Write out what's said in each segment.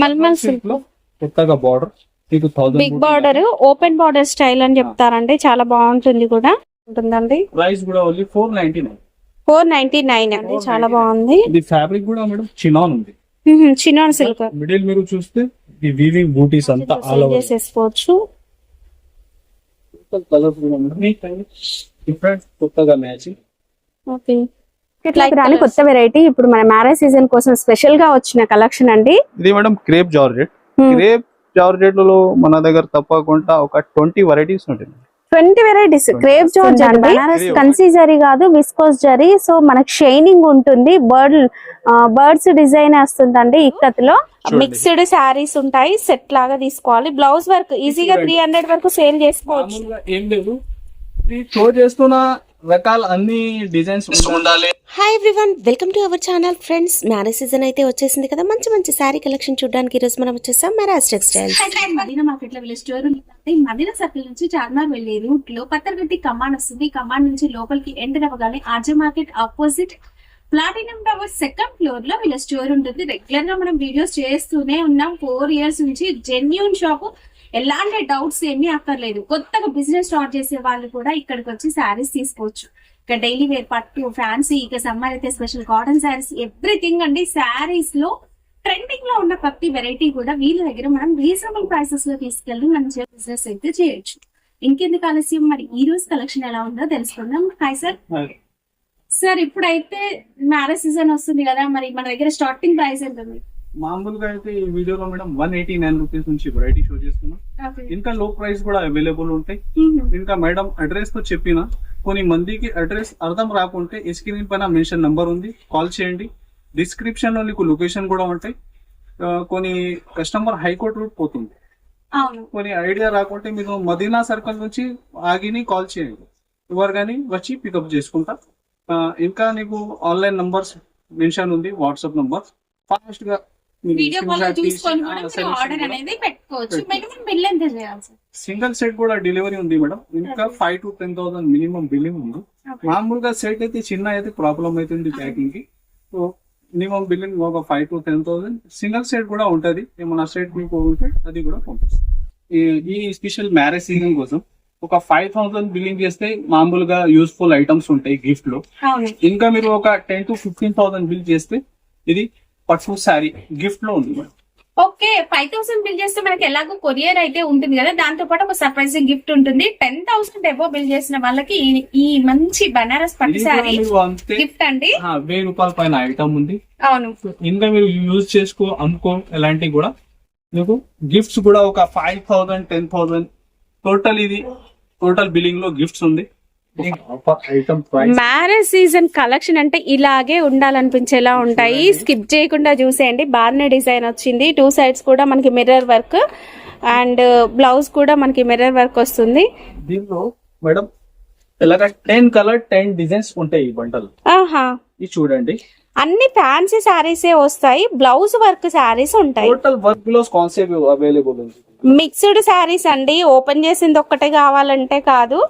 మల్మల్ సిల్క్లో కొత్తగా border big border open border style అని చెప్తారండి. చాలా బాగుంటుంది కూడా. ఉంటుందండి. ప్రైస్ కూడా only four ninety nine four ninety nine అండి. చాలా బాగుంది. ఇది ఫ్యాబ్రిక్ కూడా మేడం చినాన్ ఉంది. చిన్నాన్ సిల్క్ మిడిల్ మీరు చూస్తే ఈ వీవింగ్ బూటీస్ అంతా ఆల్ ఓవర్ కూడా డిఫరెంట్ కొత్తగా మ్యాచింగ్ ఓకే రాని కొత్త వెరైటీ ఇప్పుడు మన మ్యారేజ్ సీజన్ కోసం స్పెషల్గా వచ్చిన కలెక్షన్ అండి. ఇది madam crepe georgette. Hmm. Crepe జార్జెట్లో మన దగ్గర తప్పకుండా ఒక ట్వంటీ వెరైటీస్ ఉంటుంది. ట్వంటీ వెరైటీస్ క్రేప్ జార్జ్ అండి. కన్సీ జరీ కాదు విస్కోస్ జరీ సో మనకి షైనింగ్ ఉంటుంది. బర్డ్ బర్డ్స్ డిజైన్ వస్తుందండి ఇక్కత్లో మిక్స్డ్ శారీస్ ఉంటాయి. సెట్ లాగా తీసుకోవాలి. బ్లౌజ్ వర్క్ ఈజీగా త్రీ హండ్రెడ్ వరకు సేల్ చేసుకోవచ్చు. ఏం లేదు ఇది షో చేస్తున్న రకాల అన్ని డిజైన్స్ ఉండాలి. Hi everyone welcome to our channel friends marriage season అయితే వచ్చేసింది కదా. మంచి మంచి శారీ కలెక్షన్ చూడడానికి ఈరోజు మనం వచ్చేసాం మ్యారేజ్ హైదరాబాద్ మదీనా మార్కెట్లో వెళ్ళే స్టోర్ ఉంది మదీనా సర్కిల్ నుంచి చార్మినార్ వెళ్ళే రూట్లో పత్తరగట్టి కమాండ్ వస్తుంది. కమాండ్ నుంచి లోపలికి ఎంటర్ అవ్వగానే RJ market opposite platinum tower second ఫ్లోర్లో వీళ్ళ స్టోర్ ఉంటుంది. రెగ్యులర్గా మనం వీడియోస్ చేస్తూనే ఉన్నాం. ఫోర్ ఇయర్స్ నుంచి జెన్యున్ షాప్ ఎలాంటి డౌట్స్ ఏమీ అక్కర్లేదు. కొత్తగా బిజినెస్ స్టార్ట్ చేసే వాళ్ళు కూడా ఇక్కడికి వచ్చి శారీస్ తీసుకోవచ్చు. ఇక డైలీ వేర్ పట్టు ఫ్యాన్సీ ఇక సమ్మర్ అయితే స్పెషల్ కాటన్ శారీస్ ఎవ్రీథింగ్ అండి. శారీస్లో ట్రెండింగ్లో ఉన్న ప్రతి వెరైటీ కూడా వీళ్ళ దగ్గర మనం రీజనబుల్ ప్రైసెస్లో తీసుకెళ్ళి మంచిగా బిజినెస్ అయితే చేయొచ్చు. ఇంకెందుకు ఆలస్యం? మరి ఈ రోజు కలెక్షన్ ఎలా ఉందో తెలుసుకుందాం. హాయ్ సార్ సార్ ఇప్పుడైతే మ్యారేజ్ సీజన్ వస్తుంది కదా మరి మన దగ్గర స్టార్టింగ్ ప్రైస్ ఎంత ఉంది? మామూలుగా అయితే ఈ వీడియోలో madam one eighty nine rupees నుంచి వెరైటీ షో చేస్తున్నాం. ఇంకా లో ప్రైస్ కూడా అవైలబుల్ ఉంటాయి. ఇంకా మేడం అడ్రస్తో చెప్పిన కొన్ని మందికి అడ్రస్ అర్థం రాకుంటే స్క్రీన్ పైన మెన్షన్ నంబర్ ఉంది. కాల్ చేయండి. డిస్క్రిప్షన్లో నీకు లొకేషన్ కూడా ఉంటాయి. కొన్ని కస్టమర్ హైకోర్ట్ రూట్ పోతుంది. కొన్ని ఐడియా రాకుంటే మీరు మదీనా సర్కిల్ నుంచి ఆగిని కాల్ చేయండి. ఎవరు కానీ వచ్చి పికప్ చేసుకుంటా. ఇంకా నీకు ఆన్లైన్ నంబర్స్ మెన్షన్ ఉంది వాట్సాప్ నంబర్ ఫాస్ట్గా వీడియో కాల్ చూసుకొని కూడా మీరు ఆర్డర్ అనేది పెట్టుకోవచ్చు. మినిమం బిల్ ఎంత చేయాలి సార్? సింగిల్ సెట్ కూడా డెలివరీ ఉంది మేడం. ఇంకా five to ten thousand minimum billing ఉంది. మామూలుగా సెట్ అయితే చిన్న అయితే ప్రాబ్లం అవుతుంది ప్యాకింగ్కి. సో మినిమం బిల్లింగ్ ఒక five to ten thousand single set కూడా ఉంటది. ఏమన్నా సెట్ మీకు ఉంటే అది కూడా పంపిస్తాం. ఈ- స్పెషల్ మ్యారేజ్ సీజన్ కోసం ఒక ఫైవ్ థౌసండ్ బిల్లింగ్ చేస్తే మామూలుగా యూస్ఫుల్ ఐటమ్స్ ఉంటాయి గిఫ్ట్లో. ఇంకా మీరు ఒక ten to fifteen thousand bill చేస్తే ఇది పట్టు శారీ గిఫ్ట్లో ఉంది madam. Okay five thousand bill చేస్తే మనకి ఎలాగో కొరియర్ అయితే ఉంటుంది కదా దాంతో పాటు ఒక సర్ప్రైజింగ్ గిఫ్ట్ ఉంటుంది. టెన్ థౌసండ్ ఎబో బిల్ చేసిన వాళ్ళకి ఈ- మంచి బనారస్ పట్టు శారీ గిఫ్ట్ అండి. ఆ, వెయ్యి రూపాయల పైన ఐటమ్ ఉంది. అవును. ఇంకా మీరు యూజ్ చేసుకో అమ్ముకో ఇలాంటివి కూడా. మీకు గిఫ్ట్స్ కూడా ఒక five thousand ten thousand total ఇది టోటల్ బిల్లింగ్లో గిఫ్ట్స్ ఉంది. మ్యారేజ్ సీజన్ కలెక్షన్ అంటే ఇలాగే ఉండాలనిపించేలా ఉంటాయి. స్కిప్ చేయకుండా చూసేయండి. బాగానే డిజైన్ వచ్చింది. టూ సైడ్స్ కూడా మనకి మిర్రర్ వర్క్ అండ్ బ్లౌజ్ కూడా మనకి మిర్రర్ వర్క్ వస్తుంది. దీనిలో మేడం ఇలాగ టెన్ కలర్ టెన్ డిజైన్స్ ఉంటాయి ఈ బండలు. ఆహా. ఇది చూడండి. అన్ని ఫ్యాన్సీ శారీసే వస్తాయి. బ్లౌజ్ వర్క్ శారీస్ ఉంటాయి. టోటల్ వర్క్లో కాన్సెప్ట్ అవైలబుల్ ఉంది. మిక్స్డ్ శారీస్ అండి. ఓపెన్ చేసింది ఒక్కటే కావాలంటే కాదు.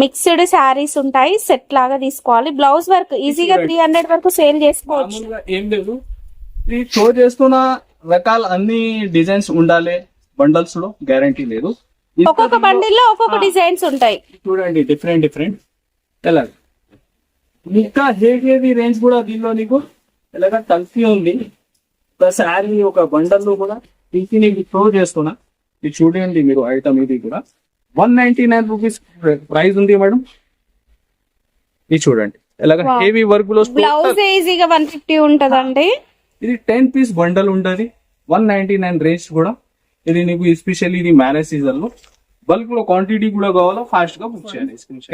మిక్స్డ్ శారీస్ ఉంటాయి సెట్ లాగా తీసుకోవాలి. బ్లౌజ్ వర్క్ ఈజీగా త్రీ హండ్రెడ్ వరకు సేల్ చేసుకోవచ్చు. ఏం లేదు. షో చేస్తున్న రకాల అన్ని డిజైన్స్ ఉండాలి. బండల్స్లో గ్యారంటీ లేదు. ఒక్కొక్క బండిల్లో ఒక్కొక్క డిజైన్స్ ఉంటాయి. చూడండి డిఫరెంట్ డిఫరెంట్ ఎలా? ఇంకా హెవీ రేంజ్ కూడా దీనిలో నీకు ఎలాగ తల్ఫీ ఉంది. శారీ ఒక బండల్లో కూడా తీసి నీకు షో చేస్తున్నా. ఇది చూడండి మీరు ఐటమ్ ఇది కూడా. One ninety nine rupees price ఉంది మేడం. ఇది చూడండి. ఎలాగ. హెవీ వర్క్లో బ్లౌజ్ ఈజీగా వన్ ఫిఫ్టీ ఉంటదండి. ఇది టెన్ పీస్ బండల్ ఉంటది. వన్ నైన్టీ నైన్ రేంజ్ కూడా. ఇది నీకు ఎస్పెషల్లీ ఇది మ్యారేజ్ సీజన్లో. బల్క్లో క్వాంటిటీ కూడా కావాలో? ఫాస్ట్గా బుక్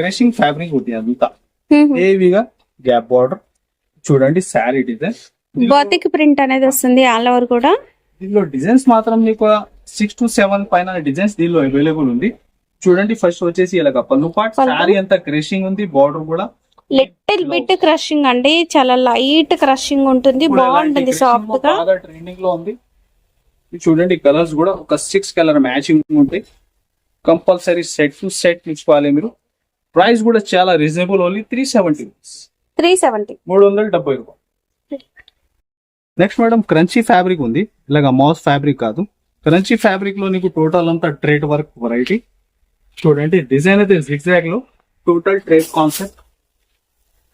క్రషింగ్ ఫ్యాబ్రిక్ ఉంటుంది అంతా. హెవీగా గ్యాప్ బార్డర్ చూడండి శారీ డిజైన్ బాతిక్ ప్రింట్ అనేది వస్తుంది ఆల్ ఓవర్ కూడా. దీనిలో డిజైన్స్ మాత్రం నీకు సిక్స్ టు సెవెన్ పైన డిజైన్స్ దీనిలో అవైలబుల్ ఉంది. చూడండి ఫస్ట్ వచ్చేసి ఇలాగ పళ్ళు పాట్. శారీ అంతా క్రషింగ్ ఉంది బార్డర్ కూడా. లిటిల్ బిట్ క్రషింగ్ అండి. చాలా లైట్ క్రషింగ్ ఉంటుంది. బాగుంటుంది సాఫ్ట్గా. ట్రెండింగ్లో ఉంది. చూడండి కలర్స్ కూడా ఒక సిక్స్ కలర్ మ్యాచింగ్ ఉంటాయి. కంపల్సరీ సెట్ టు సెట్ తీసుకోవాలి మీరు. ప్రైస్ కూడా చాలా reasonable only three seventy three seventy మూడు వందల డెబ్బై రూపాయలు. నెక్స్ట్ మేడం క్రంచీ ఫ్యాబ్రిక్ ఉంది. ఇలాగ మాస్ ఫ్యాబ్రిక్ కాదు. క్రంచీ ఫ్యాబ్రిక్లో నీకు టోటల్ అంతా ట్రేడ్ వర్క్ వెరైటీ చూడండి డిజైన్ అయితే జిగ్జాగ్లో టోటల్ ట్రేడ్ కాన్సెప్ట్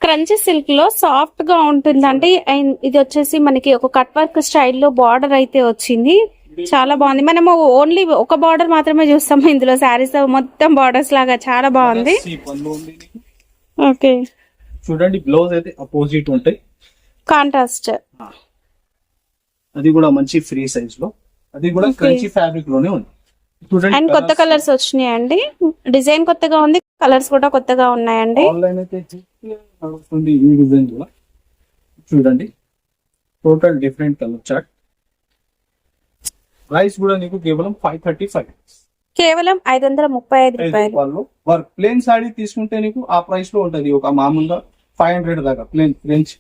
క్రంచీ సిల్క్లో సాఫ్ట్గా ఉంటుందండి. అండ్ ఇది వచ్చేసి మనకి ఒక కట్ వర్క్ స్టైల్లో బార్డర్ అయితే వచ్చింది. చాలా బాగుంది. మనము ఓన్లీ ఒక బార్డర్ మాత్రమే చూస్తాము. ఇందులో శారీస్ మొత్తం బార్డర్స్ లాగా చాలా బాగుంది. ఓకే చూడండి బ్లౌజ్ అయితే అపోజిట్ ఉంటాయి. కాంట్రాస్ట్ అది కూడా మంచి ఫ్రీ సైజ్లో. అది కూడా. క్రంచీ ఫ్యాబ్రిక్లోనే ఉంది. అండ్ కొత్త కలర్స్ వచ్చినాయండి డిజైన్ కొత్తగా ఉంది కలర్స్ కూడా కొత్తగా ఉన్నాయండి. నడుస్తుంది ఈ డిజైన్ కూడా. చూడండి. Total different colour chart price కూడా నీకు కేవలం ఫైవ్ థర్టీ ఫైవ్ కేవలం ఐదు వందల ముప్పై ఐదు రూపాయలు. వర్క్ ప్లేన్ సాడీ తీసుకుంటే నీకు ఆ ప్రైస్లో ఉంటది. ఒక మామూలుగా ఫైవ్ హండ్రెడ్ దాకా plain range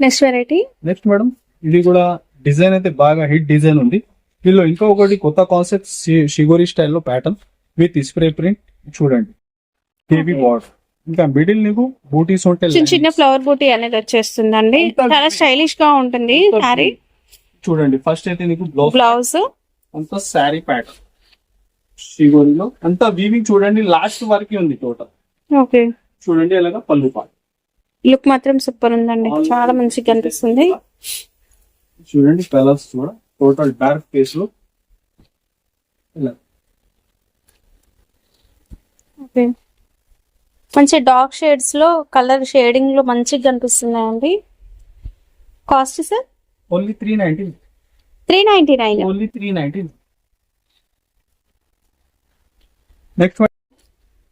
next variety next madam ఇది కూడా డిజైన్ అయితే బాగా హిట్ డిజైన్ ఉంది. దీనిలో ఇంకా ఒకటి కొత్త కాన్సెప్ట్ షిగోరి స్టైల్లో ప్యాటర్న్ విత్ స్ప్రే ప్రింట్ చూడండి. హెవీ బార్డర్ ఇంకా మిడిల్ నీకు బూటీస్ ఉంటాయి చిన్న చిన్న ఫ్లవర్ బూటీ అనేది వచ్చేస్తుందండి. చాలా స్టైలిష్గా ఉంటుంది శారీ చూడండి ఫస్ట్ అయితే నీకు బ్లౌజ్ బ్లౌజ్ అంతా శారీ ప్యాటర్న్ షిగోరిలో అంతా వీవింగ్ చూడండి లాస్ట్ వరకు ఉంది టోటల్ ఓకే చూడండి అలాగా పళ్ళు పాటు. లుక్ మాత్రం సూపర్ ఉందండి. చాలా మంచిగా కనిపిస్తుంది. చూడండి కలర్స్ కూడా. టోటల్ డార్క్ ఫేస్లో ఇలా. ఓకే. మంచి డార్క్ షేడ్స్లో కలర్ షేడింగ్లో మంచిగా కనిపిస్తున్నాయండి. Cost sir? Only three nineteen three ninety nine. Only three nineteen next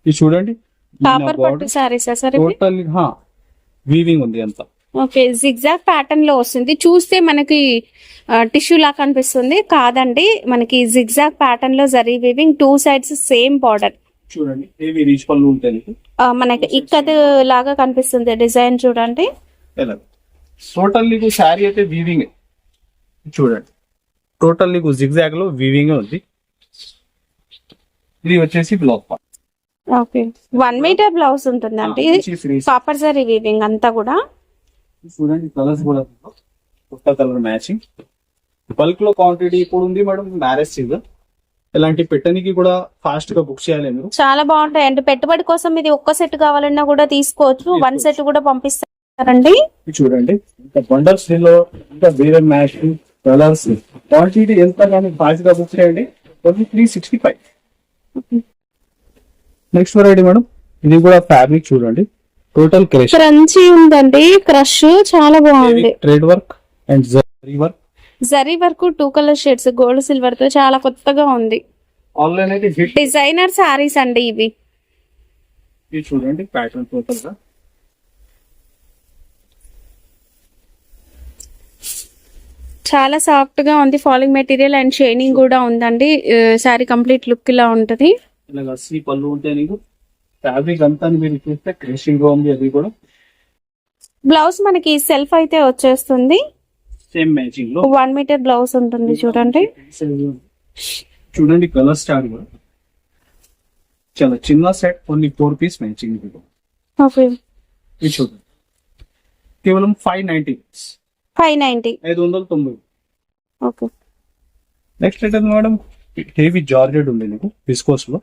ఇది చూడండి. కాపర్ పట్టు శారీస్ సార్ ఇవి? టోటల్ వీవింగ్ ఉంది అంతా. ఓకే జిగ్జాగ్ ప్యాటర్న్లో వస్తుంది. చూస్తే మనకి టిష్యూ లా కనిపిస్తుంది. కాదండి మనకి జిగ్జాగ్ ప్యాటర్న్లో zari weaving two sides same border చూడండి మనకి ఇక్కత్ లాగా కనిపిస్తుంది డిజైన్ చూడండి. టోటల్ నీకు శారీ అయితే వీవింగ్ చూడండి. టోటల్ నీకు జిగ్జాగ్లో వీవింగ్ ఉంది. ఇది వచ్చేసి blouse part okay. One metre blouse ఉంటుందండి. కాపర్ జరీ వీవింగ్ అంతా కూడా. చూడండి కలర్స్ కూడా కొత్త కలర్ మ్యాచింగ్ బల్క్లో క్వాంటిటీ ఇప్పుడు ఉంది మేడం మ్యారేజ్ సీజన్ ఇలాంటి పెట్టడానికి కూడా ఫాస్ట్గా బుక్ చేయాలి మీరు. చాలా బాగుంటాయి. అండి పెట్టుబడి కోసం ఇది ఒక్క సెట్ కావాలన్నా కూడా తీసుకోవచ్చు. వన్ సెట్ కూడా పంపిస్తారండి. చూడండి. ఇంకా బండల్స్లో ఇంకా వేరే మ్యాచింగ్ కలర్స్ క్వాంటిటీ ఎంత కానీ ఫాస్ట్గా బుక్ చేయండి. Only three sixty five next variety madam ఇది కూడా ఫ్యాబ్రిక్ చూడండి. టోటల్ క్రేష్ క్రంచీ ఉందండి క్రష్ చాలా బాగుంది. Thread work and zari work zari వరకు టూ కలర్ షేడ్స్ గోల్డ్ సిల్వర్తో చాలా కొత్తగా ఉంది. ఆన్లైన్ అయితే హిట్ డిజైనర్ సారీస్ అండి ఇవి. ఇది చూడండి ప్యాటర్న్ టోటల్గా. చాలా సాఫ్ట్గా ఉంది ఫాలింగ్ మెటీరియల్ అండ్ షైనింగ్ కూడా ఉందండి. సారీ కంప్లీట్ లుక్ ఇలా ఉంటది. ఇలాగ పళ్ళు ఉంటే నీకు ఫ్యాబ్రిక్ అంతా మీరు చూస్తే క్రేషింగ్గా ఉంది అది కూడా. బ్లౌజ్ మనకి సెల్ఫ్ అయితే వచ్చేస్తుంది. సేమ్ మ్యాచింగ్లో. వన్ మీటర్ బ్లౌజ్ ఉంటుంది చూడండి. చూడండి కలర్ స్టార్ కూడా. చాలా చిన్న set only four piece matching ఇది చూడండి. కేవలం ఫైవ్ నైన్టీ ఫైవ్ నైన్టీ ఐదు వందల తొంభై. ఓకే నెక్స్ట్ అయితే మేడం హెవీ జార్జెట్ ఉంది నీకు విస్కోస్లో.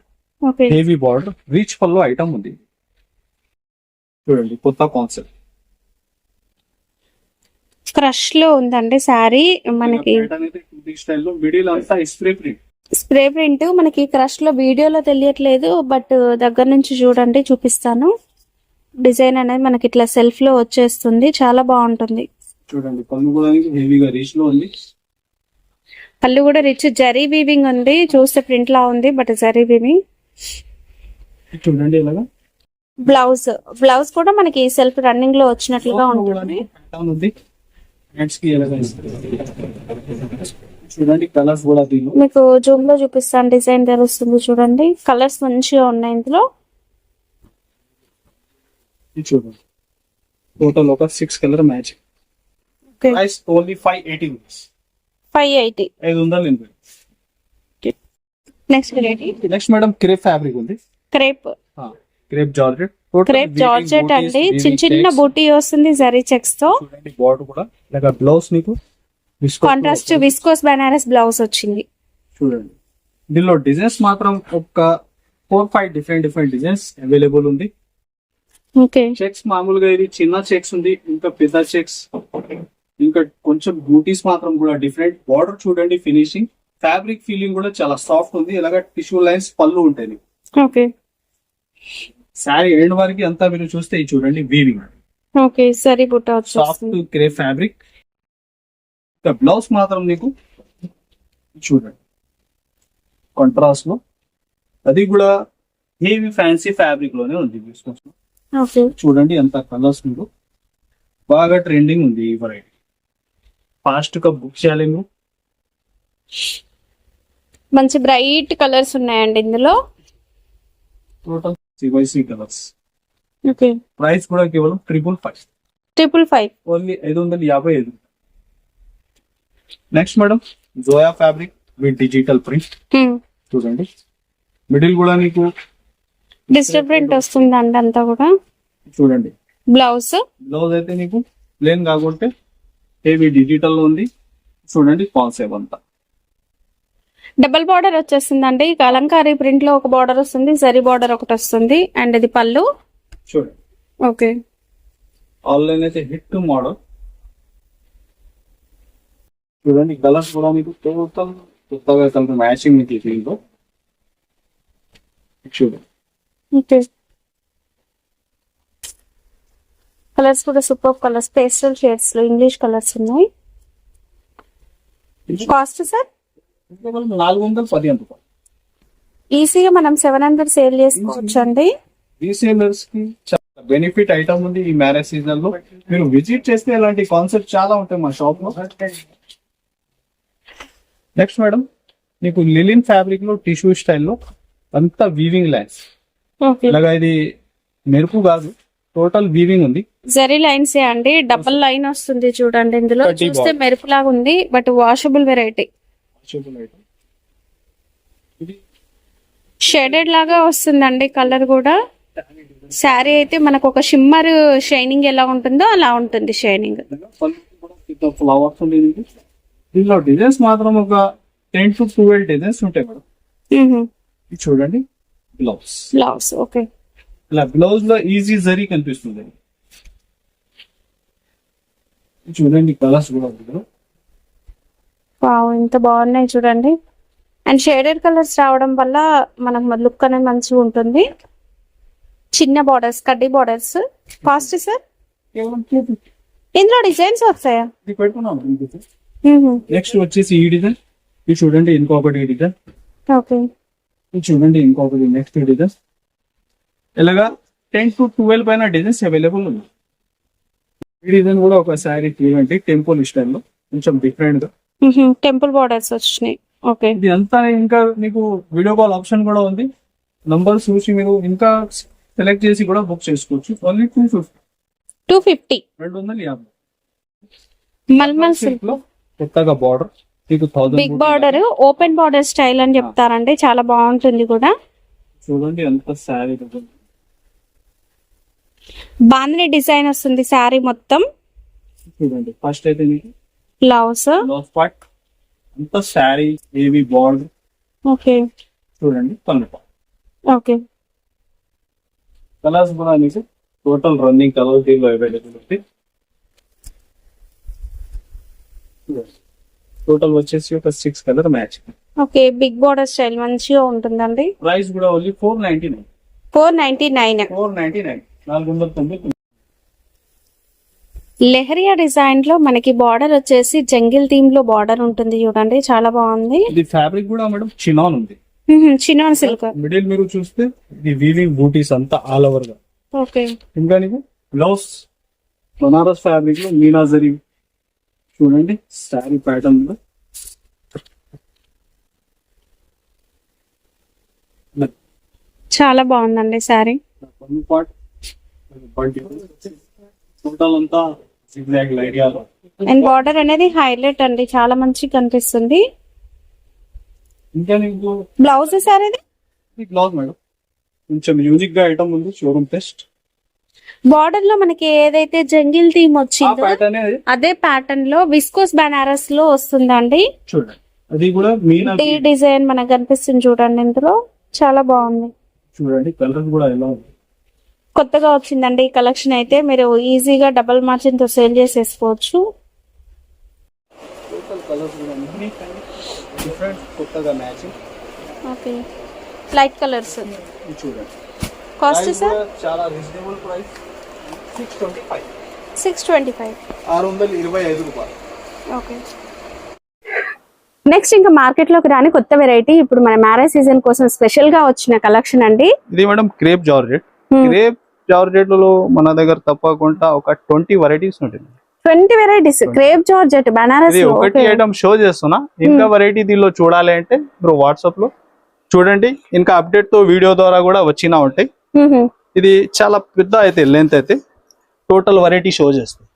హెవీ బార్డర్ రీచ్ పల్లో ఐటమ్ ఉంది. చూడండి కొత్త కాన్సెప్ట్ క్రష్లో ఉందండి సారీ మనకి స్టైల్లో మిడిల్ అంతా స్ప్రే ప్రింట్ స్ప్రే ప్రింట్ మనకి క్రష్లో వీడియోలో తెలియట్లేదు బట్ దగ్గర నుంచి చూడండి చూపిస్తాను. డిజైన్ అనేది మనకి ఇట్లా సెల్ఫ్లో వచ్చేస్తుంది చాలా బాగుంటుంది. చూడండి పన్ను కూడా హెవీగా రీచ్లో ఉంది. పళ్ళు కూడా రిచ్ జరీ వీవింగ్ ఉంది చూస్తే ప్రింట్ లా ఉంది బట్ జరీ వీవింగ్ చూడండి ఇలాగా? బ్లౌజ్ బ్లౌజ్ కూడా మనకి సెల్ఫ్ రన్నింగ్లో వచ్చినట్లుగా ఉంటుంది. చూడండి కలర్స్ కూడా మీకు జూమ్లో చూపిస్తాను డిజైన్ తెలుస్తుంది చూడండి. కలర్స్ మంచిగా ఉన్నాయి ఇందులో. ఇది చూడండి. టోటల్ ఒక six colour match only five eighty rupees five eighty ఐదు వందల next variety next madam crepe fabric ఉంది. Crepe crepe georgette crepe georgette అండి. చిన్న చిన్న బూటీ వస్తుంది జరీ చెక్స్తో. బార్డర్ కూడా. ఇలాగ బ్లౌజ్ నీకు? కాంట్రాస్ట్. విస్కోస్ బనారస్ బ్లౌజ్ వచ్చింది. చూడండి. దీనిలో డిజైన్స్ మాత్రం ఒక four five different different designs available ఉంది. ఓకే. చెక్స్ మామూలుగా ఇది చిన్న చెక్స్ ఉంది ఇంకా పెద్ద చెక్స్ ఇంకా కొంచెం బ్యూటీస్ మాత్రం కూడా డిఫరెంట్ బార్డర్ చూడండి ఫినిషింగ్ ఫ్యాబ్రిక్ ఫీలింగ్ కూడా చాలా సాఫ్ట్ ఉంది. ఇలాగ టిష్యూ లైన్స్ పళ్ళు ఉంటాయి. ఓకే. శారీ ఎండ్ వరకు అంతా మీరు చూస్తే చూడండి వీవింగ్ ఓకే సరే బుట్ట సాఫ్ట్ క్రే ఫ్యాబ్రిక్. బ్లౌజ్ మాత్రం నీకు చూడండి. కాంట్రాస్ట్లో. అది కూడా హెవీ ఫ్యాన్సీ ఫ్యాబ్రిక్లోనే ఉంది చూడండి ఎంత కలర్స్ మీకు బాగా ట్రెండింగ్ ఉంది ఈ వెరైటీ ఫాస్ట్గా బుక్ చేయాలి మీరు మంచి బ్రైట్ కలర్స్ ఉన్నాయండి ఇందులో. టోటల్ సివైసీ కలర్స్ ఓకే. ప్రైస్ కూడా కేవలం triple five triple five only ఐదు వందల యాభై ఐదు. Next madam Zoya fabric with digital print చూడండి. మిడిల్ కూడా మీకు డిజిటల్ ప్రింట్ వస్తుందండి అంతా కూడా? చూడండి. బ్లౌజ్ బ్లౌజ్ అయితే నీకు ప్లేన్ కాకుంటే హెవీ డిజిటల్లో ఉంది. చూడండి కాన్సెప్ట్ అంతా. డబల్ బార్డర్ వచ్చేస్తుందండి. కలంకారీ ప్రింట్లో ఒక బార్డర్ వస్తుంది జరీ బార్డర్ ఒకటి వస్తుంది. అండ్ ఇది పళ్ళు. చూడండి ఓకే. ఆన్లైన్ అయితే హిట్ మోడల్. చూడండి కలర్స్ కూడా మీకు టోటల్ కొత్తగా కలర్ మ్యాచింగ్ మీకు దీంట్లో చూడండి కలర్స్ కూడా సూపర్ కలర్స్ పేస్టల్ షేడ్స్లో ఇంగ్లీష్ కలర్స్ ఉన్నాయి. Cost sir? నాలుగు వందల ఈజీగా మనం సెవెన్ హండ్రెడ్ సేల్ చేసుకోవచ్చు అండి రీసేలర్స్కి చాలా బెనిఫిట్ ఐటమ్ ఉంది ఈ మ్యారేజ్ సీజన్లో మీరు విజిట్ చేస్తే ఇలాంటి కాన్సెప్ట్ చాలా ఉంటాయి మా షాప్లో నెక్స్ట్ మేడం నీకు లిలిన్ ఫ్యాబ్రిక్లో టిష్యూ స్టైల్లో అంతా వీవింగ్ లైన్స్ ఇలాగా ఇది మెరుపు కాదు టోటల్ వీవింగ్ ఉంది. జరీ లైన్స్ అండి. డబల్ లైన్ వస్తుంది చూడండి ఇందులో. చూస్తే. మెరుపు లాగా ఉంది బట్ వాషబుల్ వెరైటీ ఇది షేడెడ్ లాగా వస్తుందండి కలర్ కూడా. శారీ అయితే మనకు ఒక షిమ్మర్ షైనింగ్ ఎలా ఉంటుందో అలా ఉంటుంది షైనింగ్ ఫ్లవర్స్. దీనిలో డిజైన్స్ మాత్రం ఒక టెన్ టు ట్వెల్వ్ డిజైన్స్ ఉంటాయి మేడం. ఇది చూడండి. బ్లౌజ్ బ్లౌజ్ ఓకే ఇలా బ్లౌజ్లో ఈజీ జరీ కనిపిస్తుంది. చూడండి కలర్స్ కూడా ఉంది. కదా. వావ్ ఇంత బాగున్నాయి చూడండి. అండ్ షేడెడ్ కలర్స్ రావడం వల్ల మనకు లుక్ అనేది మంచిగా ఉంటుంది. చిన్న బార్డర్స్ కడ్డీ బార్డర్స్ కాస్ట్ సార్. ఇందులో డిజైన్స్ వస్తాయా? నెక్స్ట్ వచ్చేసి ఈ డిజైన్. ఇది చూడండి ఇంకొకటి డిజైన్. ఓకే. ఇది చూడండి ఇంకొకటి నెక్స్ట్ డిజైన్. ఇలాగా టెన్ టు ట్వెల్వ్ పైన డిజైన్స్ అవైలబుల్ ఉంది ఈ డిజైన్ కూడా ఒక శారీ చూడండి టెంపుల్ స్టైల్లో. కొంచెం డిఫరెంట్గా. టెంపుల్ బార్డర్స్ వచ్చినాయి. ఓకే. ఇది అంతా ఇంకా మీకు వీడియో కాల్ ఆప్షన్ కూడా ఉంది. నంబర్ చూసి మీరు ఇంకా సెలెక్ట్ చేసి కూడా బుక్ చేసుకోవచ్చు. Only two fifty two fifty రెండు వందల యాభై. మల్మల్ సిల్క్లో కొత్తగా border big border open border style అని చెప్తారండి. చాలా బాగుంటుంది కూడా. చూడండి ఎంత శారీ బాందిని డిజైన్ వస్తుంది శారీ మొత్తం. చూడండి ఫస్ట్ అయితే మీకు బ్లౌజ్? Last part. అంత శారీ ఏవి బార్డర్. ఓకే. చూడండి పళ్ళు ఓకే. కలర్స్ కూడా మీకు టోటల్ రన్నింగ్ కలర్ దీనిలో అవైలబుల్ ఉంది టోటల్ వచ్చేసి ఒక six colour match. Okay big border style మంచిగా ఉంటుందండి. ప్రైస్ కూడా only four ninety nine four ninety nine four ninety nine నాలుగు వందల తొంభై. లెహరియా డిజైన్లో మనకి బార్డర్ వచ్చేసి జంగిల్ థీమ్లో బార్డర్ ఉంటుంది చూడండి చాలా బాగుంది. ఇది ఫ్యాబ్రిక్ కూడా మేడం చినాన్ ఉంది. చిన్నోన్ సిల్క్. మిడిల్ మీరు చూస్తే ఇది వీవింగ్ బూటీస్ అంతా ఆల్ ఓవర్గా. ఓకే. ఇంకా నీకు బ్లౌజ్ బనారస్ ఫ్యాబ్రిక్లో మీనా జరీ. చూడండి శారీ ప్యాటర్న్లో. చాలా బాగుందండి శారీ. పార్ట్ టోటల్ అంతా అండ్ బార్డర్ అనేది హైలైట్ అండి. చాలా మంచిగా కనిపిస్తుంది. ఇంకా నీకు బ్లౌజ్ మేడం. కొంచెం యూనిక్గా ఐటమ్ ఉంది. షోరూమ్ టెస్ట్ బార్డర్లో మనకి ఏదైతే జంగిల్ థీమ్ వచ్చిందో అదే ప్యాటర్న్లో విస్కోస్ బనారస్లో వస్తుందండి. చూడండి. అది కూడా డిజైన్ మనకు కనిపిస్తుంది చూడండి ఇందులో. చాలా బాగుంది. చూడండి కలర్ కూడా ఎలా ఉంది. కొత్తగా వచ్చిందండి ఈ కలెక్షన్ అయితే. మీరు ఈజీగా డబల్ మార్జిన్తో సేల్ చేసేసుకోవచ్చు. Okay. Light colours cost sir చాలా reasonable price six twenty five six twenty five ఆరు వందల ఇరవై ఐదు రూపాయలు. ఓకే. నెక్స్ట్ ఇంకా మార్కెట్లోకి రాని కొత్త వెరైటీ ఇప్పుడు మన మ్యారేజ్ సీజన్ కోసం స్పెషల్గా వచ్చిన కలెక్షన్ అండి. ఇది madam crepe georgette. Hmm. Crepe జార్జెట్లో మన దగ్గర తప్పకుండా ఒక ట్వంటీ వెరైటీస్ ఉంటుంది. Twenty varieties crepe georgette Banaras ఒకటి ఐటమ్ షో చేస్తున్నా. ఇంకా వెరైటీ దీనిలో చూడాలి అంటే మీరు వాట్సాప్లో చూడండి. ఇంకా అప్డేట్తో వీడియో ద్వారా కూడా వచ్చినా ఉంటాయి. ఇది చాలా పెద్ద అయితే లెంత్ అయితే టోటల్ వెరైటీ షో చేస్తుంది.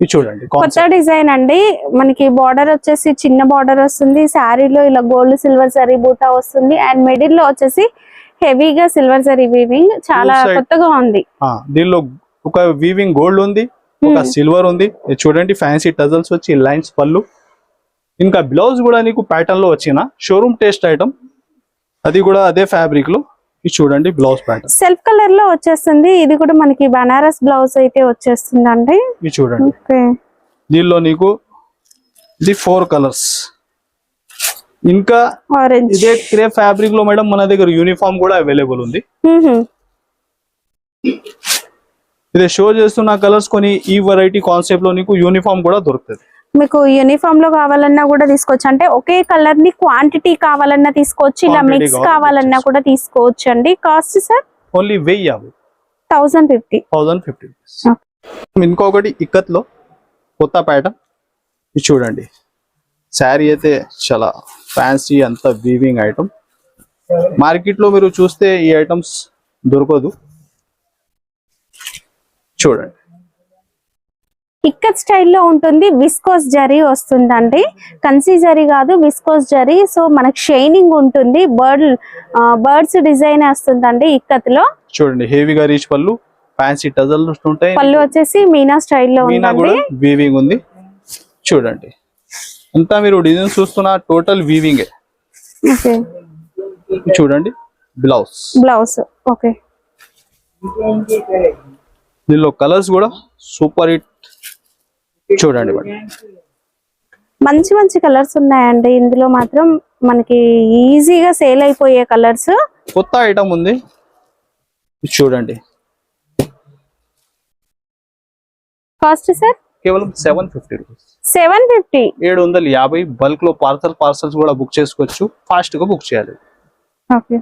ఇది చూడండి కొత్త డిజైన్ అండి. మనకి బార్డర్ వచ్చేసి చిన్న బార్డర్ వస్తుంది. శారీలో ఇలా గోల్డ్ సిల్వర్ జరీ బూటా వస్తుంది. అండ్ మిడిల్లో వచ్చేసి హెవీగా సిల్వర్ జరీ వీవింగ్ చాలా. కొత్తగా ఉంది. దీనిలో ఒక వీవింగ్ గోల్డ్ ఉంది ఒక సిల్వర్ ఉంది. ఇది చూడండి ఫ్యాన్సీ టజల్స్ వచ్చి లైన్స్ పళ్ళు. ఇంకా బ్లౌజ్ కూడా నీకు ప్యాటర్న్లో వచ్చిన షోరూమ్ టేస్ట్ ఐటమ్ అది కూడా అదే ఫ్యాబ్రిక్లో. ఇది చూడండి బ్లౌజ్ ప్యాటర్న్ సెల్ఫ్ కలర్లో వచ్చేస్తుంది. ఇది కూడా మనకి బనారస్ బ్లౌజ్ అయితే వచ్చేస్తుంది అండి ఇది చూడండి. దీనిలో నీకు ఇది ఫోర్ కలర్స్ ఇంకా ఆరెంజ్ ఇదే క్రే ఫ్యాబ్రిక్లో మేడం మన దగ్గర యూనిఫామ్ కూడా అవైలబుల్ ఉంది. ఇది షో చేస్తున్న కలర్స్ కొని ఈ వెరైటీ కాన్సెప్ట్లో నీకు యూనిఫామ్ కూడా దొరుకుతుంది. మీకు యూనిఫామ్లో కావాలన్నా కూడా తీసుకోవచ్చు. అంటే ఒకే కలర్ని క్వాంటిటీ కావాలన్నా తీసుకోవచ్చు ఇలా మిక్స్ కావాలి, కావాలన్నా కూడా తీసుకోవచ్చు. అండి కాస్ట్ సార్ ఓన్లీ వెయ్యి యాభై. థౌసండ్ ఫిఫ్టీ థౌజండ్ ఫిఫ్టీ ఇంకొకటి ఇక్కత్లో కొత్త ప్యాటర్న్ చూడండి. శారీ అయితే చాలా ఫ్యాన్సీ అంత వీవింగ్ ఐటమ్ మార్కెట్లో మీరు చూస్తే ఈ ఐటమ్స్ దొరకదు. చూడండి. ఇక్కత్ స్టైల్లో ఉంటుంది. విస్కోస్ జరీ వస్తుందండి. కన్సీ జరీ కాదు విస్కోస్ జరీ సో మనకి షైనింగ్ ఉంటుంది. బర్డ్ బర్డ్స్ డిజైన్ వస్తుందండి ఇక్కత్లో చూడండి హెవీగా రీచ్ పళ్ళు ఫ్యాన్సీ టజల్ ఉంటాయి పళ్ళు వచ్చేసి మీనా స్టైల్లో వీవింగ్ ఉంది. చూడండి. అంతా మీరు డిజైన్ చూస్తున్న టోటల్ వీవింగ్ చూడండి బ్లౌజ్ బ్లౌజ్ ఓకే. దీనిలో కలర్స్ కూడా సూపర్ హిట్ చూడండి మంచి మంచి కలర్స్ ఉన్నాయండి. ఇందులో మాత్రం మనకి ఈజీగా సేల్ అయిపోయే కలర్స్ కొత్త ఐటమ్ ఉంది. చూడండి. కాస్ట్ సార్ కేవలం seven fifty rupees seven fifty ఏడు వందల యాభై బల్క్లో పార్సల్ పార్సల్స్ కూడా బుక్ చేసుకోవచ్చు. ఫాస్ట్గా బుక్ చేయాలి. ఓకే.